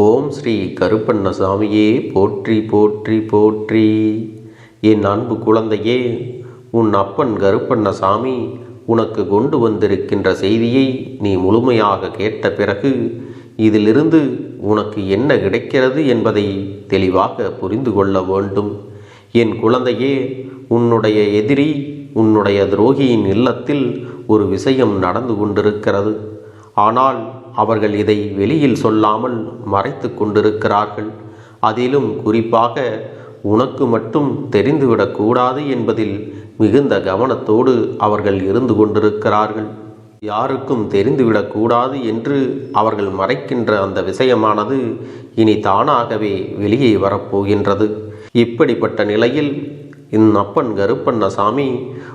ஓம் ஸ்ரீ கருப்பண்ணசாமியே போற்றி போற்றி போற்றி. என் அன்பு குழந்தையே உன் அப்பன் கருப்பண்ணசாமி உனக்கு கொண்டு வந்திருக்கின்ற செய்தியை நீ முழுமையாக கேட்ட பிறகு இதிலிருந்து உனக்கு என்ன கிடைக்கிறது என்பதை தெளிவாக புரிந்து கொள்ள வேண்டும். என் குழந்தையே உன்னுடைய எதிரி உன்னுடைய துரோகியின் இல்லத்தில் ஒரு விஷயம் நடந்து கொண்டிருக்கிறது. ஆனால் அவர்கள் இதை வெளியில் சொல்லாமல் மறைத்து கொண்டிருக்கிறார்கள். அதிலும் குறிப்பாக உனக்கு மட்டும் தெரிந்துவிடக்கூடாது என்பதில் மிகுந்த கவனத்தோடு அவர்கள் இருந்து கொண்டிருக்கிறார்கள். யாருக்கும் தெரிந்துவிடக்கூடாது என்று அவர்கள் மறைக்கின்ற அந்த விஷயமானது இனி தானாகவே வெளியே வரப்போகின்றது. இப்படிப்பட்ட நிலையில் இந்நப்பன் கருப்பண்ணசாமி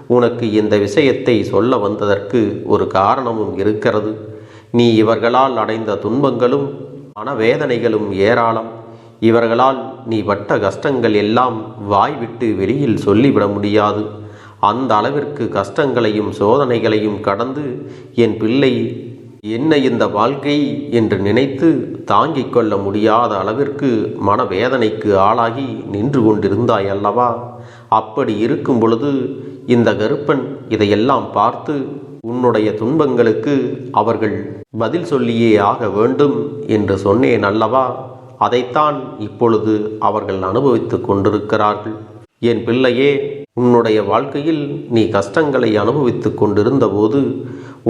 உனக்கு இந்த விஷயத்தை சொல்ல வந்ததற்கு ஒரு காரணமும் இருக்கிறது. நீ இவர்களால் அடைந்த துன்பங்களும் மனவேதனைகளும் ஏராளம். இவர்களால் நீ பட்ட கஷ்டங்கள் எல்லாம் வாய்விட்டு வெளியில் சொல்லிவிட முடியாது. அந்த அளவிற்கு கஷ்டங்களையும் சோதனைகளையும் கடந்து என் பிள்ளை என்ன இந்த வாழ்க்கை என்று நினைத்து தாங்கிக் கொள்ள முடியாத அளவிற்கு மனவேதனைக்கு ஆளாகி நின்று கொண்டிருந்தாய் அல்லவா? அப்படி இருக்கும் பொழுது இந்த கருப்பன் இதையெல்லாம் பார்த்து உன்னுடைய துன்பங்களுக்கு அவர்கள் பதில் சொல்லியே ஆக வேண்டும் என்று சொன்னேன் அல்லவா? அதைத்தான் இப்பொழுது அவர்கள் அனுபவித்துக் கொண்டிருக்கிறார்கள். என் பிள்ளையே உன்னுடைய வாழ்க்கையில் நீ கஷ்டங்களை அனுபவித்துக் கொண்டிருந்த போது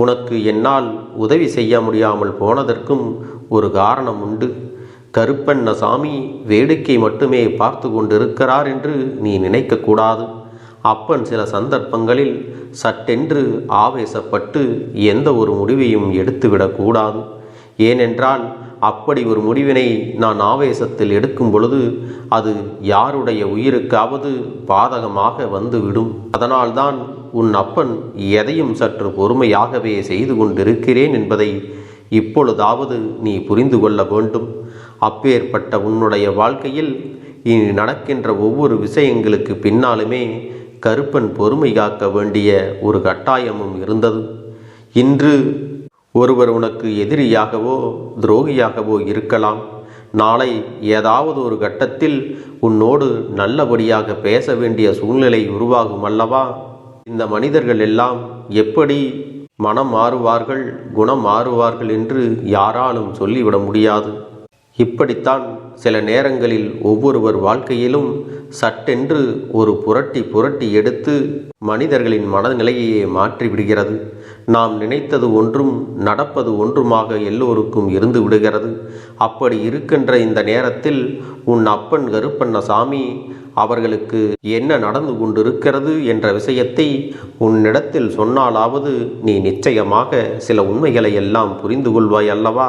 உனக்கு என்னால் உதவி செய்ய முடியாமல் போனதற்கும் ஒரு காரணம் உண்டு. கருப்பண்ண சாமி வேடிக்கை மட்டுமே பார்த்து கொண்டிருக்கிறார் என்று நீ நினைக்கக்கூடாது அப்பன் சில சந்தர்ப்பங்களில் சட்டென்று ஆவேசப்பட்டு எந்த ஒரு முடிவையும் எடுத்துவிடக்கூடாது ஏனென்றால் அப்படி ஒரு முடிவினை நான் ஆவேசத்தில் எடுக்கும் பொழுது அது யாருடைய உயிருக்காவது பாதகமாக வந்துவிடும். அதனால்தான் உன் அப்பன் எதையும் சற்று பொறுமையாகவே செய்து கொண்டிருக்கிறேன் என்பதை இப்பொழுதாவது நீ புரிந்து கொள்ள வேண்டும். அப்பேற்பட்ட உன்னுடைய வாழ்க்கையில் இனி நடக்கின்ற ஒவ்வொரு விஷயங்களுக்கு பின்னாலுமே கருப்பன் பொறுமை காக்க வேண்டிய ஒரு கட்டாயமும் இருந்தது. இன்று ஒருவர் உனக்கு எதிரியாகவோ துரோகியாகவோ இருக்கலாம். நாளை ஏதாவது ஒரு கட்டத்தில் உன்னோடு நல்லபடியாக பேச வேண்டிய சூழ்நிலை உருவாகும் அல்லவா? இந்த மனிதர்கள் எல்லாம் எப்படி மனம் மாறுவார்கள் குணம் மாறுவார்கள் என்று யாராலும் சொல்லிவிட முடியாது. இப்படித்தான் சில நேரங்களில் ஒவ்வொருவர் வாழ்க்கையிலும் சட்டென்று ஒரு புரட்டி புரட்டி எடுத்து மனிதர்களின் மனநிலையையே மாற்றிவிடுகிறது. நாம் நினைத்தது ஒன்றும் நடப்பது ஒன்றுமாக எல்லோருக்கும் இருந்து விடுகிறது. அப்படி இருக்கின்ற இந்த நேரத்தில் உன் அப்பன் கருப்பண்ணசாமி அவர்களுக்கு என்ன நடந்து கொண்டிருக்கிறது என்ற விஷயத்தை உன்னிடத்தில் சொன்னாலாவது நீ நிச்சயமாக சில உண்மைகளை எல்லாம் புரிந்து கொள்வாய் அல்லவா?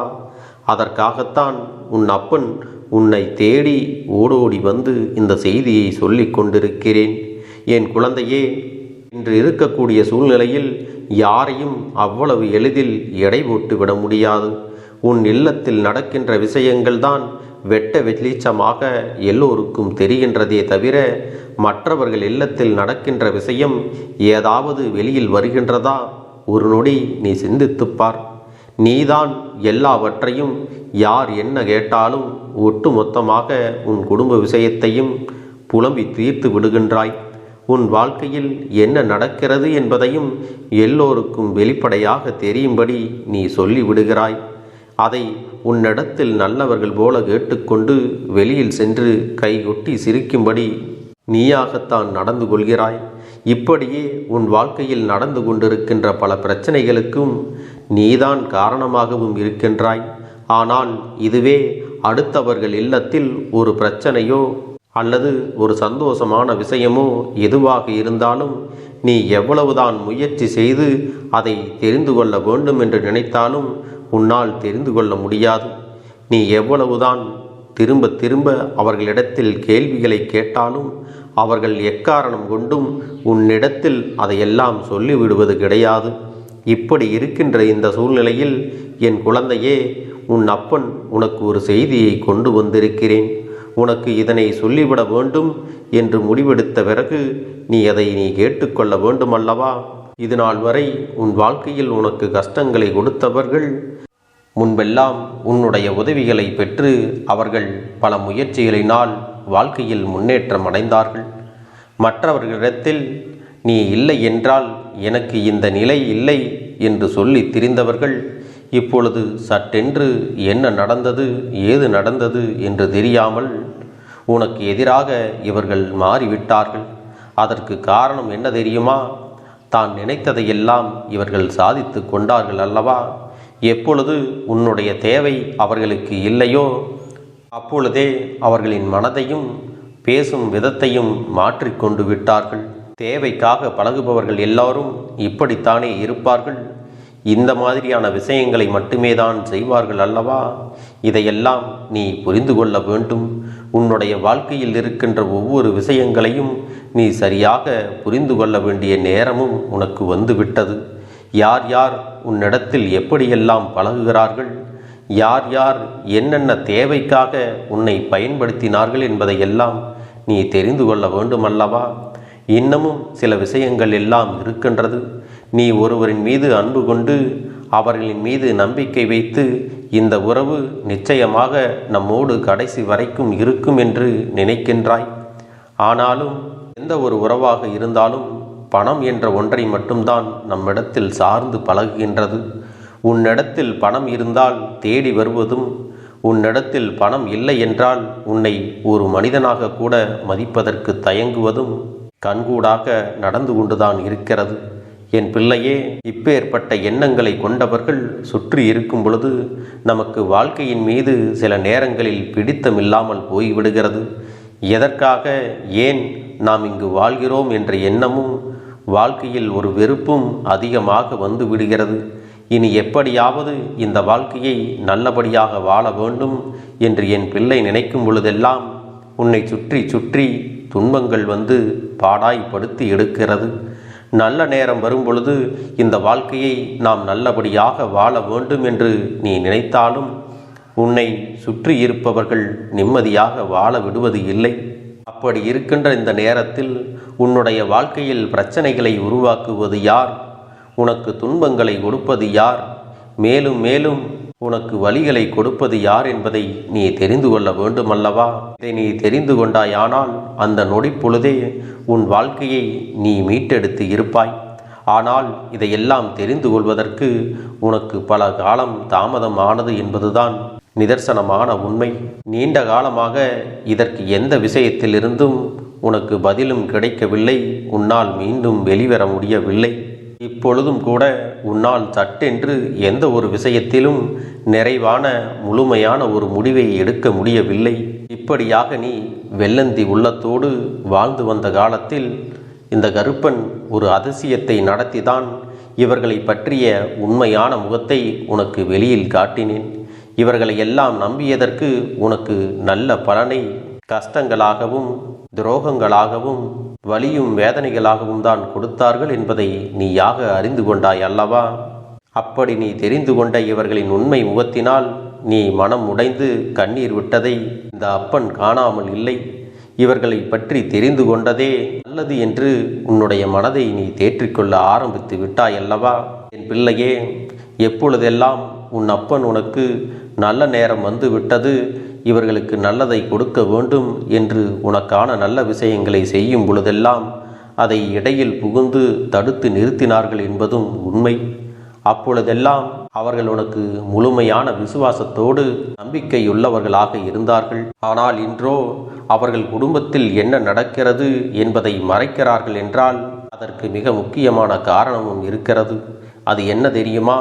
அதற்காகத்தான் உன் அப்பன் உன்னை தேடி ஓடோடி வந்து இந்த செய்தியை சொல்லிக் கொண்டிருக்கிறேன். என் குழந்தையே இன்று இருக்கக்கூடிய சூழ்நிலையில் யாரையும் அவ்வளவு எளிதில் எடை போட்டு விட முடியாது. உன் இல்லத்தில் நடக்கின்ற விஷயங்கள்தான் வெட்ட வெளிச்சமாக எல்லோருக்கும் தெரிகின்றதே தவிர மற்றவர்கள் இல்லத்தில் நடக்கின்ற விஷயம் ஏதாவது வெளியில் வருகின்றதா? ஒரு நொடி நீ சிந்தித்துப்பார் நீதான் எல்லாவற்றையும் யார் என்ன கேட்டாலும் ஒட்டு மொத்தமாக உன் குடும்ப விஷயத்தையும் புலம்பி தீர்த்து விடுகின்றாய். உன் வாழ்க்கையில் என்ன நடக்கிறது என்பதையும் எல்லோருக்கும் வெளிப்படையாக தெரியும்படி நீ சொல்லி விடுகிறாய் அதை உன்னிடத்தில் நல்லவர்கள் போல கேட்டுக்கொண்டு வெளியில் சென்று கைகொட்டி சிரிக்கும்படி நீயாகத்தான் நடந்து கொள்கிறாய். இப்படியே உன் வாழ்க்கையில் நடந்து கொண்டிருக்கின்ற பல பிரச்சனைகளுக்கும் நீதான் காரணமாகவும் இருக்கின்றாய். ஆனால் இதுவே அடுத்தவர்கள் இல்லத்தில் ஒரு பிரச்சனையோ அல்லது ஒரு சந்தோஷமான விஷயமோ எதுவாக இருந்தாலும் நீ எவ்வளவுதான் முயற்சி செய்து அதை தெரிந்து கொள்ள வேண்டும் என்று நினைத்தாலும் உன்னால் தெரிந்து கொள்ள முடியாது. நீ எவ்வளவுதான் திரும்ப திரும்ப அவர்களிடத்தில் கேள்விகளை கேட்டாலும் அவர்கள் எக்காரணம் கொண்டும் உன்னிடத்தில் அதையெல்லாம் சொல்லிவிடுவது கிடையாது. இப்படி இருக்கின்ற இந்த சூழ்நிலையில் என் குழந்தையே உன் அப்பன் உனக்கு ஒரு செய்தியை கொண்டு வந்திருக்கிறேன். உனக்கு இதனை சொல்லிவிட வேண்டும் என்று முடிவெடுத்த பிறகு நீ அதை நீ கேட்டுக்கொள்ள வேண்டுமல்லவா? இது நாள் வரை உன் வாழ்க்கையில் உனக்கு கஷ்டங்களை கொடுத்தவர்கள் முன்பெல்லாம் உன்னுடைய உதவிகளை பெற்று அவர்கள் பல முயற்சிகளினால் வாழ்க்கையில் முன்னேற்றம் அடைந்தார்கள். மற்றவர்களிடத்தில் நீ இல்லை என்றால் எனக்கு இந்த நிலை இல்லை என்று சொல்லி திரிந்தவர்கள் இப்பொழுது சட்டென்று என்ன நடந்தது ஏது நடந்தது என்று தெரியாமல் உனக்கு எதிராக இவர்கள் மாறிவிட்டார்கள். அதற்கு காரணம் என்ன தெரியுமா? தான் நினைத்ததையெல்லாம் இவர்கள் சாதித்து கொண்டார்கள் அல்லவா? எப்பொழுது உன்னுடைய தேவை அவர்களுக்கு இல்லையோ அப்பொழுதே அவர்களின் மனதையும் பேசும் விதத்தையும் மாற்றிக்கொண்டு விட்டார்கள். தேவைக்காக பழகுபவர்கள் எல்லாரும் இப்படித்தானே இருப்பார்கள்? இந்த மாதிரியான விஷயங்களை மட்டுமே தான் செய்வார்கள் அல்லவா? இதையெல்லாம் நீ புரிந்து கொள்ள வேண்டும். உன்னுடைய வாழ்க்கையில் இருக்கின்ற ஒவ்வொரு விஷயங்களையும் நீ சரியாக புரிந்து கொள்ள வேண்டிய நேரமும் உனக்கு வந்துவிட்டது. யார் யார் உன்னிடத்தில் எப்படியெல்லாம் பழகுகிறார்கள்? யார் யார் என்னென்ன தேவைக்காக உன்னை பயன்படுத்தினார்கள் என்பதையெல்லாம் நீ தெரிந்து கொள்ள வேண்டுமல்லவா? இன்னமும் சில விஷயங்கள் எல்லாம் இருக்கின்றது. நீ ஒருவரின் மீது அன்பு கொண்டு அவர்களின் மீது நம்பிக்கை வைத்து இந்த உறவு நிச்சயமாக நம்மோடு கடைசி வரைக்கும் இருக்கும் என்று நினைக்கின்றாய். ஆனாலும் எந்த ஒரு உறவாக இருந்தாலும் பணம் என்ற ஒன்றை மட்டும்தான் நம்மிடத்தில் சார்ந்து பழகுகின்றது. உன்னிடத்தில் பணம் இருந்தால் தேடி வருவதும் உன்னிடத்தில் பணம் இல்லை என்றால் உன்னை ஒரு மனிதனாக கூட மதிப்பதற்கு தயங்குவதும் கண்கூடாக நடந்து கொண்டுதான் இருக்கிறது. என் பிள்ளையே இப்பேற்பட்ட எண்ணங்களை கொண்டவர்கள் சுற்றி இருக்கும் பொழுது நமக்கு வாழ்க்கையின் மீது சில நேரங்களில் பிடித்தமில்லாமல் போய்விடுகிறது. எதற்காக ஏன் நாம் இங்கு வாழ்கிறோம் என்ற எண்ணமும் வாழ்க்கையில் ஒரு வெறுப்பும் அதிகமாக வந்து விடுகிறது. இனி எப்படியாவது இந்த வாழ்க்கையை நல்லபடியாக வாழ வேண்டும் என்று என் பிள்ளை நினைக்கும் பொழுதெல்லாம் உன்னை சுற்றி சுற்றி துன்பங்கள் வந்து பாடாய்ப்படுத்தி எடுக்கிறது. நல்ல நேரம் வரும்பொழுது இந்த வாழ்க்கையை நாம் நல்லபடியாக வாழ வேண்டும் என்று நீ நினைத்தாலும் உன்னை சுற்றி இருப்பவர்கள் நிம்மதியாக வாழ விடுவது இல்லை. அப்படி இருக்கின்ற இந்த நேரத்தில் உன்னுடைய வாழ்க்கையில் பிரச்சனைகளை உருவாக்குவது யார்? உனக்கு துன்பங்களை கொடுப்பது யார்? மேலும் மேலும் உனக்கு வழிகளை கொடுப்பது யார் என்பதை நீ தெரிந்து கொள்ள வேண்டுமல்லவா? இதை நீ தெரிந்து கொண்டாயானால் அந்த நொடி பொழுதே உன் வாழ்க்கையை நீ மீட்டெடுத்து இருப்பாய். ஆனால் இதையெல்லாம் தெரிந்து கொள்வதற்கு உனக்கு பல காலம் தாமதம் ஆனது என்பதுதான் நிதர்சனமான உண்மை. நீண்ட காலமாக இதற்கு எந்த விஷயத்திலிருந்தும் உனக்கு பதிலும் கிடைக்கவில்லை. உன்னால் மீண்டும் வெளிவர முடியவில்லை. இப்பொழுதும் கூட உன்னால் சட்டென்று எந்த ஒரு விஷயத்திலும் நிறைவான முழுமையான ஒரு முடிவை எடுக்க முடியவில்லை. இப்படியாக நீ வெள்ளந்தி உள்ளத்தோடு வாழ்ந்து வந்த காலத்தில் இந்த கருப்பன் ஒரு அதிசயத்தை நடத்திதான் இவர்களை பற்றிய உண்மையான முகத்தை உனக்கு வெளியில் காட்டினேன். இவர்களை எல்லாம் நம்பியதற்கு உனக்கு நல்ல பலனை கஷ்டங்களாகவும் துரோகங்களாகவும் வலியும் வேதனைகளாகவும் தான் கொடுத்தார்கள் என்பதை நீயாக அறிந்து கொண்டாய் அல்லவா? அப்படி நீ தெரிந்து கொண்ட இவர்களின் உண்மை முகத்தினால் நீ மனம் உடைந்து கண்ணீர் விட்டதை இந்த அப்பன் காணாமல் இல்லை. இவர்களை பற்றி தெரிந்து கொண்டதே நல்லது என்று உன்னுடைய மனதை நீ தேற்றிக்கொள்ள ஆரம்பித்து விட்டாயல்லவா என் பிள்ளையே எப்பொழுதெல்லாம் உன் அப்பன் உனக்கு நல்ல நேரம் வந்து விட்டது இவர்களுக்கு நல்லதை கொடுக்க வேண்டும் என்று உனக்கான நல்ல விஷயங்களை செய்யும் பொழுதெல்லாம் அதை இடையில் புகுந்து தடுத்து நிறுத்தினார்கள் என்பதும் உண்மை. அப்பொழுதெல்லாம் அவர்கள் உனக்கு முழுமையான விசுவாசத்தோடு நம்பிக்கையுள்ளவர்களாக இருந்தார்கள். ஆனால் இன்றோ அவர்கள் குடும்பத்தில் என்ன நடக்கிறது என்பதை மறைக்கிறார்கள் என்றால் அதற்கு மிக முக்கியமான காரணமும் இருக்கிறது. அது என்ன தெரியுமா?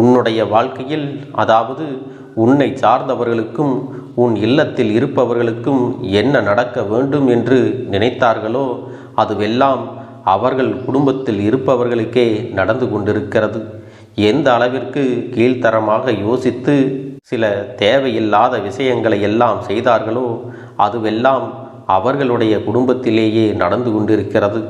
உன்னுடைய வாழ்க்கையில் அதாவது உன்னை சார்ந்தவர்களுக்கும் உன் இல்லத்தில் இருப்பவர்களுக்கும் என்ன நடக்க வேண்டும் என்று நினைத்தார்களோ அதுவெல்லாம் அவர்கள் குடும்பத்தில் இருப்பவர்களுக்கே நடந்து கொண்டிருக்கிறது. எந்த அளவிற்கு கீழ்த்தரமாக யோசித்து சில தேவையில்லாத விஷயங்களை எல்லாம் செய்தார்களோ அதுவெல்லாம் அவர்களுடைய குடும்பத்திலேயே நடந்து கொண்டிருக்கிறது.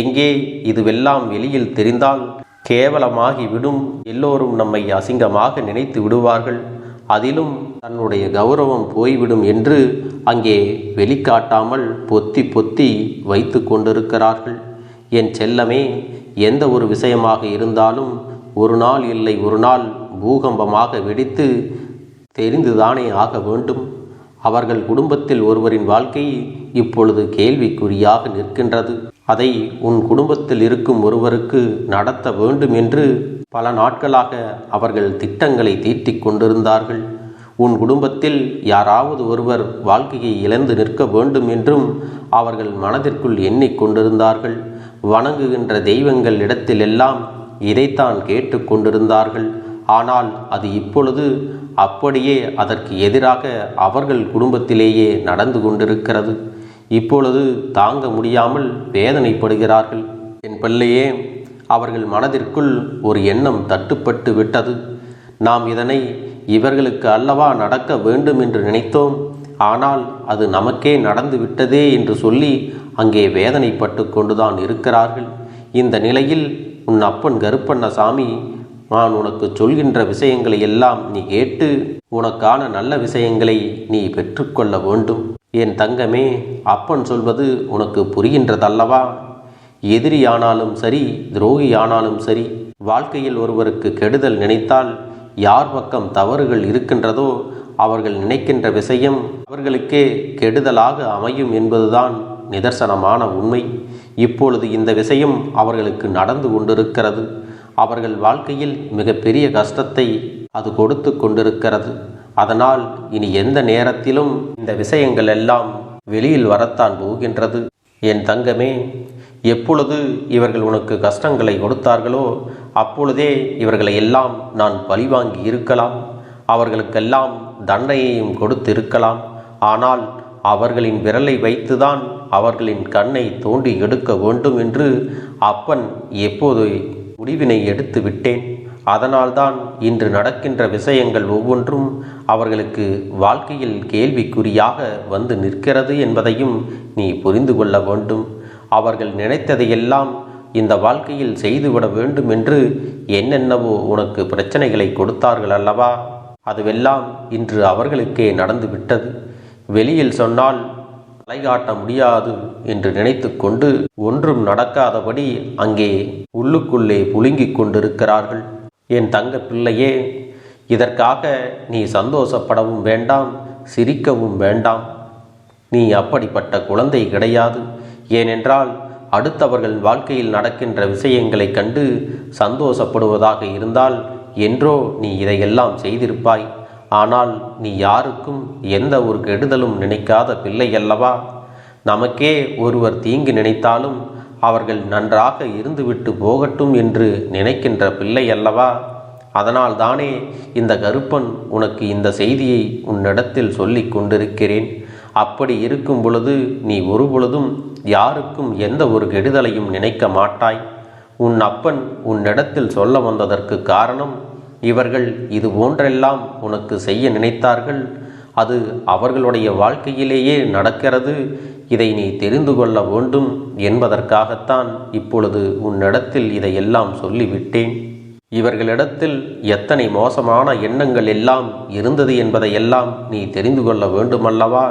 எங்கே இதுவெல்லாம் வெளியில் தெரிந்தால் கேவலமாகி விடும் எல்லோரும் நம்மை அசிங்கமாக நினைத்து விடுவார்கள். அதிலும் தன்னுடைய கௌரவம் போய்விடும் என்று அங்கே வெளிக்காட்டாமல் பொத்தி பொத்தி வைத்து கொண்டிருக்கிறார்கள். என் செல்லமே எந்த ஒரு விஷயமாக இருந்தாலும் ஒரு நாள் இல்லை ஒரு நாள் பூகம்பமாக வெடித்து தெரிந்துதானே ஆக வேண்டும். அவர்கள் குடும்பத்தில் ஒருவரின் வாழ்க்கை இப்பொழுது கேள்விக்குறியாக நிற்கின்றது. அதை உன் குடும்பத்தில் இருக்கும் ஒருவருக்கு நடத்த வேண்டும் என்று பல நாட்களாக அவர்கள் திட்டங்களை தீட்டிக் கொண்டிருந்தார்கள். உன் குடும்பத்தில் யாராவது ஒருவர் வாழ்க்கையை இழந்து நிற்க வேண்டும் என்றும் அவர்கள் மனதிற்குள் எண்ணிக்கொண்டிருந்தார்கள் வணங்குகின்ற தெய்வங்கள் இடத்திலெல்லாம் இதைத்தான் கேட்டுக்கொண்டிருந்தார்கள் ஆனால் அது இப்பொழுது அப்படியே அதற்கு எதிராக அவர்கள் குடும்பத்திலேயே நடந்து கொண்டிருக்கிறது. இப்பொழுது தாங்க முடியாமல் வேதனைப்படுகிறார்கள். என் பிள்ளையே அவர்கள் மனதிற்குள் ஒரு எண்ணம் தட்டுப்பட்டு விட்டது. நாம் இதனை இவர்களுக்கு அல்லவா நடக்க வேண்டும் என்று நினைத்தோம். ஆனால் அது நமக்கே நடந்து விட்டதே என்று சொல்லி அங்கே வேதனைப்பட்டு கொண்டுதான் இருக்கிறார்கள். இந்த நிலையில் உன் அப்பன் கருப்பண்ணசாமி நான் உனக்கு சொல்கின்ற விஷயங்களை எல்லாம் நீ கேட்டு உனக்கான நல்ல விஷயங்களை நீ பெற்றுக்கொள்ள வேண்டும். என் தங்கமே அப்பன் சொல்வது உனக்கு புரிகின்றதல்லவா? எதிரியானாலும் சரி துரோகியானாலும் சரி வாழ்க்கையில் ஒருவருக்கு கெடுதல் நினைத்தால் யார் பக்கம் தவறுகள் இருக்கின்றதோ அவர்கள் நினைக்கின்ற விஷயம் அவர்களுக்கே கெடுதலாக அமையும் என்பதுதான் நிதர்சனமான உண்மை. இப்பொழுது இந்த விஷயம் அவர்களுக்கு நடந்து கொண்டிருக்கிறது. அவர்கள் வாழ்க்கையில் மிகப்பெரிய கஷ்டத்தை அது கொடுத்து கொண்டிருக்கிறது. அதனால் இனி எந்த நேரத்திலும் இந்த விஷயங்கள் எல்லாம் வெளியில் வரத்தான் போகின்றது. என் தங்கமே எப்பொழுது இவர்கள் உனக்கு கஷ்டங்களை கொடுத்தார்களோ அப்பொழுதே இவர்களை எல்லாம் நான் பழிவாங்கி இருக்கலாம். அவர்களுக்கெல்லாம் தண்டனையையும் கொடுத்து இருக்கலாம் ஆனால் அவர்களின் விரலை வைத்துதான் அவர்களின் கண்ணை தோண்டி எடுக்க வேண்டும் என்று அப்பன் எப்போது முடிவினை எடுத்து விட்டேன். அதனால்தான் இன்று நடக்கின்ற விஷயங்கள் ஒவ்வொன்றும் அவர்களுக்கு வாழ்க்கையில் கேள்விக்குறியாக வந்து நிற்கிறது என்பதையும் நீ புரிந்து கொள்ள வேண்டும். அவர்கள் நினைத்ததையெல்லாம் இந்த வாழ்க்கையில் செய்துவிட வேண்டும் என்று என்னென்னவோ உனக்கு பிரச்சனைகளை கொடுத்தார்கள் அல்லவா? அதுவெல்லாம் இன்று அவர்களுக்கே நடந்து விட்டது வெளியில் சொன்னால் தலைகாட்ட முடியாது என்று நினைத்து கொண்டு ஒன்றும் நடக்காதபடி அங்கே உள்ளுக்குள்ளே புழுங்கிக் கொண்டிருக்கிறார்கள். என் தங்க பிள்ளையே இதற்காக நீ சந்தோஷப்படவும் வேண்டாம் சிரிக்கவும் வேண்டாம். நீ அப்படிப்பட்ட குழந்தை கிடையாது. ஏனென்றால் அடுத்தவர்கள் வாழ்க்கையில் நடக்கின்ற விஷயங்களைக் கண்டு சந்தோஷப்படுவதாக இருந்தால் என்றோ நீ இதையெல்லாம் செய்திருப்பாய். ஆனால் நீ யாருக்கும் எந்த ஒரு கெடுதலும் நினைக்காத பிள்ளை அல்லவா? நமக்கே ஒருவர் தீங்கு நினைத்தாலும் அவர்கள் நன்றாக இருந்துவிட்டு போகட்டும் என்று நினைக்கின்ற பிள்ளை அல்லவா? அதனால் தானே இந்த கருப்பன் உனக்கு இந்த செய்தியை உன்னிடத்தில் சொல்லிக் கொண்டிருக்கிறேன். அப்படி இருக்கும் பொழுது நீ ஒரு பொழுதும் யாருக்கும் எந்த ஒரு கெடுதலையும் நினைக்க மாட்டாய். உன் அப்பன் உன்னிடத்தில் சொல்ல வந்ததற்கு காரணம் இவர்கள் இது போன்றெல்லாம் உனக்கு செய்ய நினைத்தார்கள். அது அவர்களுடைய வாழ்க்கையிலேயே நடக்கிறது. இதை நீ தெரிந்து கொள்ள வேண்டும் என்பதற்காகத்தான் இப்பொழுது உன்னிடத்தில் இதையெல்லாம் சொல்லிவிட்டேன். இவர்களிடத்தில் எத்தனை மோசமான எண்ணங்கள் எல்லாம் இருந்தது என்பதையெல்லாம் நீ தெரிந்து கொள்ள வேண்டுமல்லவா?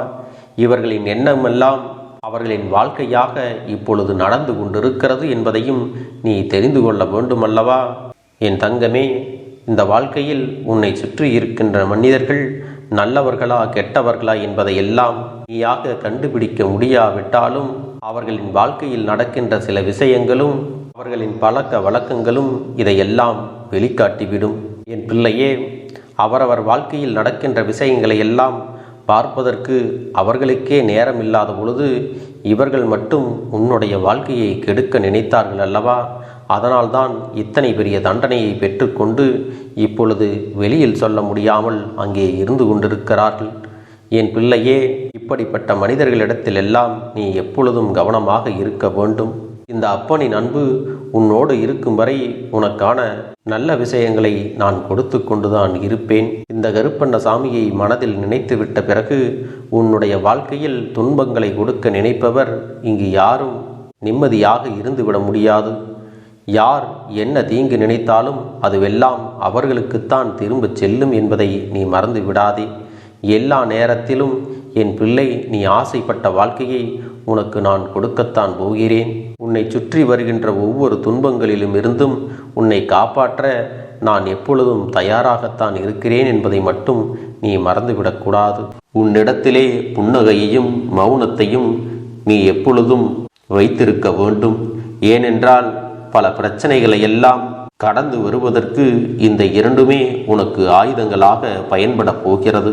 இவர்களின் எண்ணமெல்லாம் அவர்களின் வாழ்க்கையாக இப்பொழுது நடந்து கொண்டிருக்கிறது என்பதையும் நீ தெரிந்து கொள்ள வேண்டுமல்லவா? என் தங்கமே இந்த வாழ்க்கையில் உன்னை சுற்றி இருக்கின்ற மனிதர்கள் நல்லவர்களா கெட்டவர்களா என்பதை எல்லாம் நீயாக கண்டுபிடிக்க முடியாவிட்டாலும் அவர்களின் வாழ்க்கையில் நடக்கின்ற சில விஷயங்களும் அவர்களின் பழக்க வழக்கங்களும் இதையெல்லாம் வெளிக்காட்டிவிடும். என் பிள்ளையே அவரவர் வாழ்க்கையில் நடக்கின்ற விஷயங்களை எல்லாம் பார்ப்பதற்கு அவர்களுக்கே நேரம் இல்லாத பொழுது இவர்கள் மட்டும் உன்னுடைய வாழ்க்கையை கெடுக்க நினைத்தார்கள் அல்லவா? அதனால்தான் இத்தனை பெரிய தண்டனையை பெற்றுக்கொண்டு இப்பொழுது வெளியில் சொல்ல முடியாமல் அங்கே இருந்து கொண்டிருக்கிறார்கள். என் பிள்ளையே இப்படிப்பட்ட மனிதர்களிடத்தில் எல்லாம் நீ எப்பொழுதும் கவனமாக இருக்க வேண்டும். இந்த அப்பனின் அன்பு உன்னோடு இருக்கும் வரை உனக்கான நல்ல விஷயங்களை நான் கொடுத்து கொண்டுதான் இருப்பேன். இந்த கருப்பண்ண சாமியை மனதில் நினைத்துவிட்ட பிறகு உன்னுடைய வாழ்க்கையில் துன்பங்களை கொடுக்க நினைப்பவர் இங்கு யாரும் நிம்மதியாக இருந்துவிட முடியாது. யார் என்ன தீங்கு நினைத்தாலும் அதுவெல்லாம் அவர்களுக்குத்தான் திரும்பச் செல்லும் என்பதை நீ மறந்து விடாதே எல்லா நேரத்திலும் என் பிள்ளை நீ ஆசைப்பட்ட வாழ்க்கையை உனக்கு நான் கொடுக்கத்தான் போகிறேன். உன்னை சுற்றி வருகின்ற ஒவ்வொரு துன்பங்களிலும் இருந்தும் உன்னை காப்பாற்ற நான் எப்பொழுதும் தயாராகத்தான் இருக்கிறேன் என்பதை மட்டும் நீ மறந்துவிடக்கூடாது உன்னிடத்திலே புன்னகையையும் மௌனத்தையும் நீ எப்பொழுதும் வைத்திருக்க வேண்டும். ஏனென்றால் பல பிரச்சனைகளை எல்லாம் கடந்து வருவதற்கு இந்த இரண்டுமே உனக்கு ஆயுதங்களாக பயன்பட போகிறது.